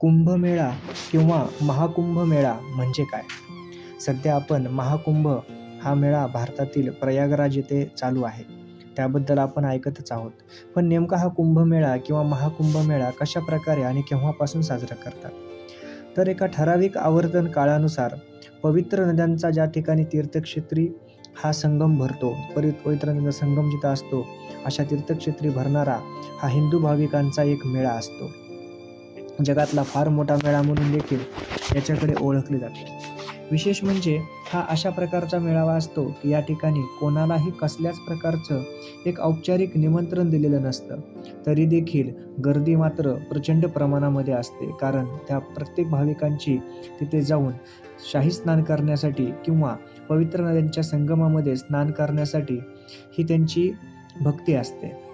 कुंभमेळा किंवा महाकुंभमेळा म्हणजे काय? सध्या आपण महाकुंभ हा मेळा भारतातील प्रयागराज येथे चालू आहे. त्याबद्दल आपण ऐकतच आहोत. पण नेमका हा कुंभमेळा किंवा महाकुंभमेळा कशा प्रकारे आणि केव्हापासून साजरा करतात? तर एका ठराविक आवर्तन काळानुसार पवित्र नद्यांचा ज्या ठिकाणी तीर्थक्षेत्री हा संगम भरतो परि पवित्र नद्यांचा संगम जिथं असतो अशा तीर्थक्षेत्री भरणारा हा हिंदू भाविकांचा एक मेळा असतो. जगातला फार मोठा मेळा म्हणून देखील याच्याकडे ओळखले जाते. विशेष म्हणजे हा अशा प्रकारचा मेळावा असतो की या ठिकाणी कोणालाही कसल्याच प्रकारचं एक औपचारिक निमंत्रण दिलेलं नसतं. तरी देखील गर्दी मात्र प्रचंड प्रमाणामध्ये असते. कारण त्या प्रत्येक भाविकांची तिथे जाऊन शाही स्नान करण्यासाठी किंवा पवित्र नद्यांच्या संगमामध्ये स्नान करण्यासाठी ही त्यांची भक्ती असते.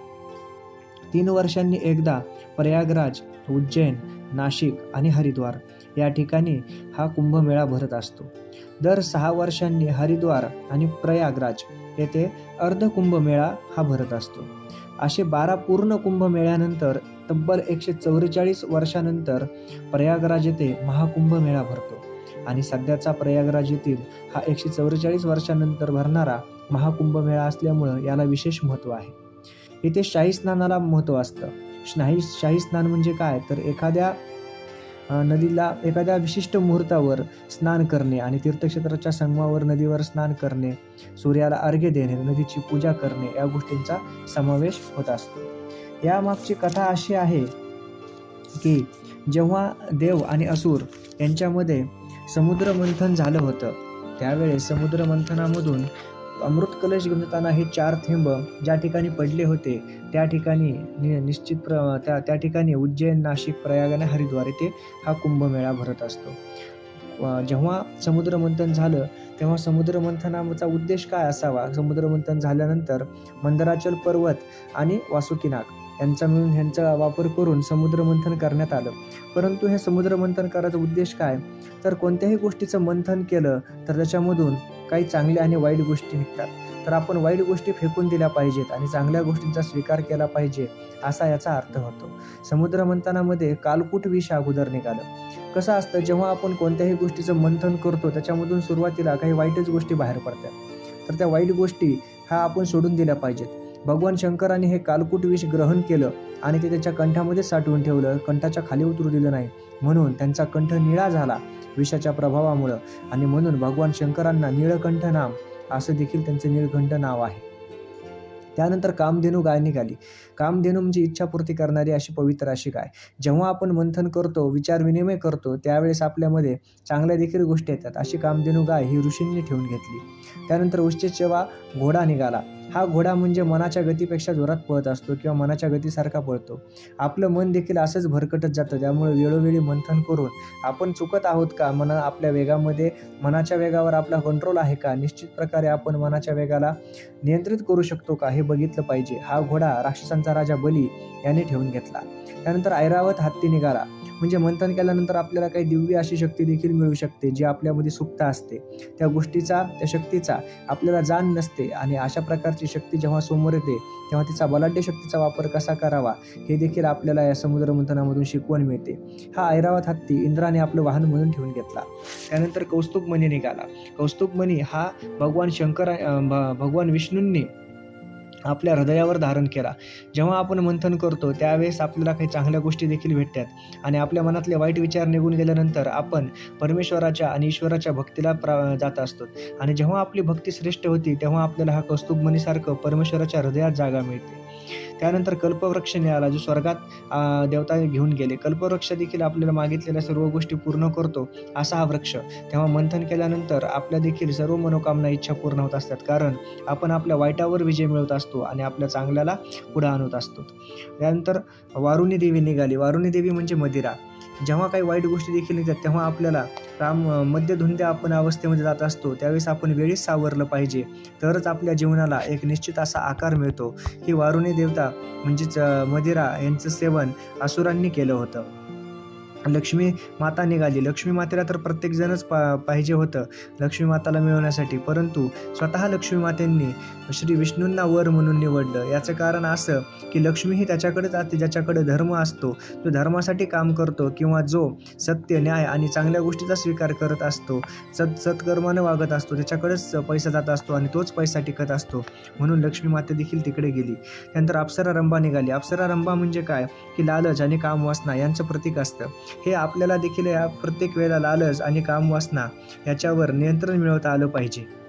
तीन वर्षांनी एकदा प्रयागराज उज्जैन नाशिक आणि हरिद्वार या ठिकाणी हा कुंभमेळा भरत असतो. दर सहा वर्षांनी हरिद्वार आणि प्रयागराज येथे अर्ध कुंभमेळा हा भरत असतो. असे बारा पूर्ण कुंभमेळ्यानंतर तब्बल एकशे चौवेचाळीस वर्षानंतर प्रयागराज येथे महाकुंभमेळा भरतो आणि सध्याचा प्रयागराज येथील हा एकशे चौवेचाळीस वर्षानंतर भरणारा महाकुंभमेळा असल्यामुळं याला विशेष महत्त्व आहे. इथे शाही स्नानाला महत्त्व असतं. शाही शाही स्नान म्हणजे काय? तर एखाद्या नदीला एखाद्या विशिष्ट मुहूर्तावर स्नान करणे आणि तीर्थक्षेत्राच्या संगमावर नदीवर स्नान करणे सूर्याला अर्घ्य देणे नदीची पूजा करणे या गोष्टींचा समावेश होत असतो. यामागची कथा अशी आहे की जेव्हा देव आणि असुर यांच्यामध्ये समुद्र मंथन झालं होतं त्यावेळेस समुद्र मंथनामधून अमृत कलश घेऊन हे चार थेंब ज्या ठिकाणी पडले होते त्या ठिकाणी नि निश्चित प्र त्या त्या ठिकाणी उज्जैन नाशिक प्रयाग आणि हरिद्वार येथे हा कुंभमेळा भरत असतो. जेव्हा समुद्रमंथन झालं तेव्हा समुद्रमंथनाचा उद्देश काय असावा? समुद्रमंथन झाल्यानंतर मंदराचल पर्वत आणि वासुकीनाग यांचा मिळून ह्यांचा वापर करून समुद्रमंथन करण्यात आलं. परंतु हे समुद्रमंथन करायचा उद्देश काय? तर कोणत्याही गोष्टीचं मंथन केलं तर त्याच्यामधून काही चांगल्या आणि वाईट गोष्टी निघतात. तर आपण वाईट गोष्टी फेकून दिल्या पाहिजेत आणि चांगल्या गोष्टींचा स्वीकार केला पाहिजे असा याचा अर्थ होतो. समुद्र मंथनामध्ये कालकूट विष अगोदर निघालं. कसं असतं जेव्हा आपण कोणत्याही गोष्टीचं मंथन करतो त्याच्यामधून सुरुवातीला काही वाईटच गोष्टी बाहेर पडतात. तर त्या वाईट गोष्टी हा आपण सोडून दिल्या पाहिजेत. भगवान शंकराने हे कालकूट विष ग्रहण केलं आणि ते त्याच्या कंठामध्ये साठवून ठेवलं. कंठाच्या खाली उतरू दिलं नाही. म्हणून त्यांचा कंठ निळा झाला विषाच्या प्रभावामुळं. आणि म्हणून भगवान शंकरांना निळकंठ नाम असं देखील त्यांचं निळकंठ नाव आहे. त्यानंतर कामधेनू गाय निघाली. कामधेनू म्हणजे इच्छापूर्ती करणारी अशी पवित्र अशी गाय. जेव्हा आपण मंथन करतो विचार विनिमय करतो त्यावेळेस आपल्यामध्ये चांगल्या देखील गोष्टी येतात. अशी कामधेनू गाय ही ऋषींनी ठेवून घेतली. त्यानंतर उश्चेचेवा घोडा निघाला. हा घोडा म्हणजे मनाच्या गतीपेक्षा जोरात पळत असतो किंवा मनाच्या गतीसारखा पळतो. आपलं मन देखील असंच भरकटत जातं. त्यामुळे वेळोवेळी मंथन करून आपण चुकत आहोत का? मना आपल्या वेगामध्ये मनाच्या वेगावर आपला कंट्रोल आहे का? निश्चित प्रकारे आपण मनाच्या वेगाला नियंत्रित करू शकतो का? हे बघितलं पाहिजे. हा घोडा राक्षसांचा राजा बली याने ठेवून घेतला. त्यानंतर ऐरावत हत्ती निघाला. म्हणजे मंथन केल्यानंतर आपल्याला काही दिव्य अशी शक्ती देखील मिळू शकते जी आपल्यामध्ये सुप्त असते. त्या गोष्टीचा त्या शक्तीचा आपल्याला जाण नसते आणि अशा प्रकारची शक्ती जेव्हा समोर येते तेव्हा तिचा बलाढ्य शक्तीचा वापर कसा करावा हे देखील आपल्याला या समुद्र मंथनामधून शिकवण मिळते. हा ऐरावत हत्ती इंद्राने आपलं वाहन म्हणून ठेवून घेतला. त्यानंतर कौस्तुभ मणी निघाला. कौस्तुभ मणी हा भगवान शंकर भ- भगवान विष्णूंनी आपल्या हृदयावर धारण केला. जेव्हा आपण मंथन करतो त्यावेळेस आपल्याला काही चांगल्या गोष्टी देखील भेटतात. आणि आपल्या मनातले वाईट विचार निघून गेल्यानंतर आपण परमेश्वराच्या आणि ईश्वराच्या भक्तीला प्रा जात असतो. आणि जेव्हा आपली भक्ती श्रेष्ठ होती तेव्हा आपल्याला हा कौस्तुभमणीसारखं परमेश्वराच्या हृदयात जागा मिळते. त्यानंतर कल्पवृक्ष निघाला जो स्वर्गात देवता घेऊन गेले. कल्पवृक्ष देखील आपल्याला मागितलेल्या सर्व गोष्टी पूर्ण करतो असा हा वृक्ष. तेव्हा मंथन केल्यानंतर आपल्या देखील सर्व मनोकामना इच्छा पूर्ण होत असतात. कारण आपण आपल्या वाईटावर विजय मिळवत असतो आणि आपल्या चांगल्याला पुढे आणत असतो. त्यानंतर वारुणी देवी निघाली. वारुणी देवी म्हणजे मदिरा. जेव्हा काही वाईट गोष्टी देखील निघतात तेव्हा आपल्याला राम मध्यधुंद्या आपण अवस्थेमध्ये जात असतो त्यावेळेस आपण वेळीच सावरलं पाहिजे. तरच आपल्या जीवनाला एक निश्चित असा आकार मिळतो. ही वारुणी देवता म्हणजेच मदिरा यांचं सेवन असुरांनी केलं होतं. लक्ष्मी माता निघाली. लक्ष्मी मातेला तर प्रत्येकजणच पा पाहिजे होतं. लक्ष्मी माताला मिळवण्यासाठी. परंतु स्वतः लक्ष्मी मातेंनी श्री विष्णूंना वर म्हणून निवडलं. याचं कारण असं की लक्ष्मी ही त्याच्याकडेच असते ज्याच्याकडे धर्म असतो. तो धर्मासाठी काम करतो किंवा जो सत्य न्याय आणि चांगल्या गोष्टीचा स्वीकार करत असतो सत सत्कर्मानं वागत असतो त्याच्याकडेच पैसा जात असतो आणि तोच पैसा टिकत असतो. म्हणून लक्ष्मी माते देखील तिकडे गेली. त्यानंतर अप्सरा रंभा निघाली. अप्सरा रंभा म्हणजे काय? की लालच आणि कामवासना यांचं प्रतीक असतं. हे आपल्याला देखील या प्रत्येक वेळेला लालच आणि कामवासना याच्यावर नियंत्रण मिळवता आलं पाहिजे.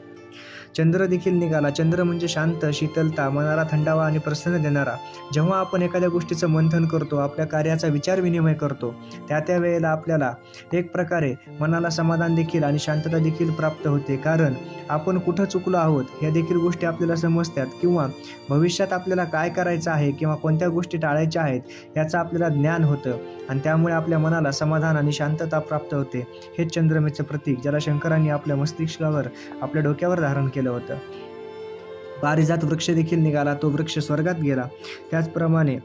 चंद्र देखील निघाला. चंद्र म्हणजे शांत शीतलता मनाला थंडावा आणि प्रसन्न देणारा. जेव्हा आपण एखाद्या गोष्टीचं मंथन करतो आपल्या कार्याचा विचार विनिमय करतो त्या त्या वेळेला आपल्याला एक प्रकारे मनाला समाधान देखील आणि शांतता देखील प्राप्त होते. कारण आपण कुठं चुकलो आहोत या देखील गोष्टी आपल्याला समजतात किंवा भविष्यात आपल्याला काय करायचं आहे किंवा कोणत्या गोष्टी टाळायच्या आहेत याचं आपल्याला ज्ञान होतं आणि त्यामुळे आपल्या मनाला समाधान आणि शांतता प्राप्त होते. हे चंद्रमेचं प्रतीक ज्याला शंकरांनी आपल्या मस्तिष्कावर आपल्या डोक्यावर धारण केलं. होतं. पारिजात वृक्ष देखील निघाला तो वृक्ष स्वर्गात गेला. त्याचप्रमाणे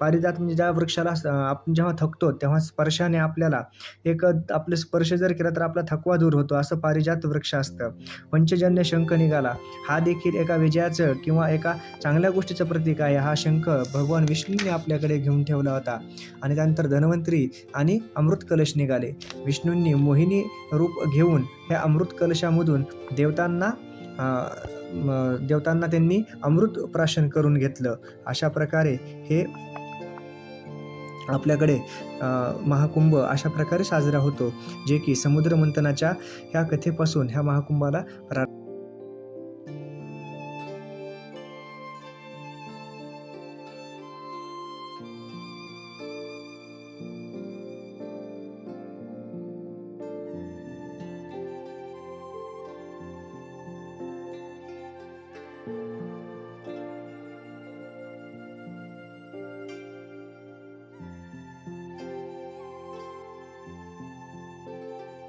पारिजात म्हणजे ज्या वृक्षाला आपण जेव्हा थकतो तेव्हा स्पर्शाने आपल्याला एक आपले स्पर्श जर केला तर आपला थकवा दूर होतो असं पारिजात वृक्ष असतं. पंचजन्य शंख निघाला. हा देखील एका विजयाचं किंवा एका चांगल्या गोष्टीचं प्रतीक आहे. हा शंख भगवान विष्णूंनी आपल्याकडे घेऊन ठेवला होता. आणि त्यानंतर धन्वंतरी आणि अमृत कलश निघाले. विष्णूंनी मोहिनी रूप घेऊन ह्या अमृत कलशामधून देवतांना देवतांना त्यांनी अमृत प्राशन करून घेतलं. अशा प्रकारे हे आपल्याकडे महाकुंभ अशा प्रकारे साजरा होतो. जे की समुद्र मंथनाच्या ह्या कथेपासून ह्या महाकुंभाला प्रा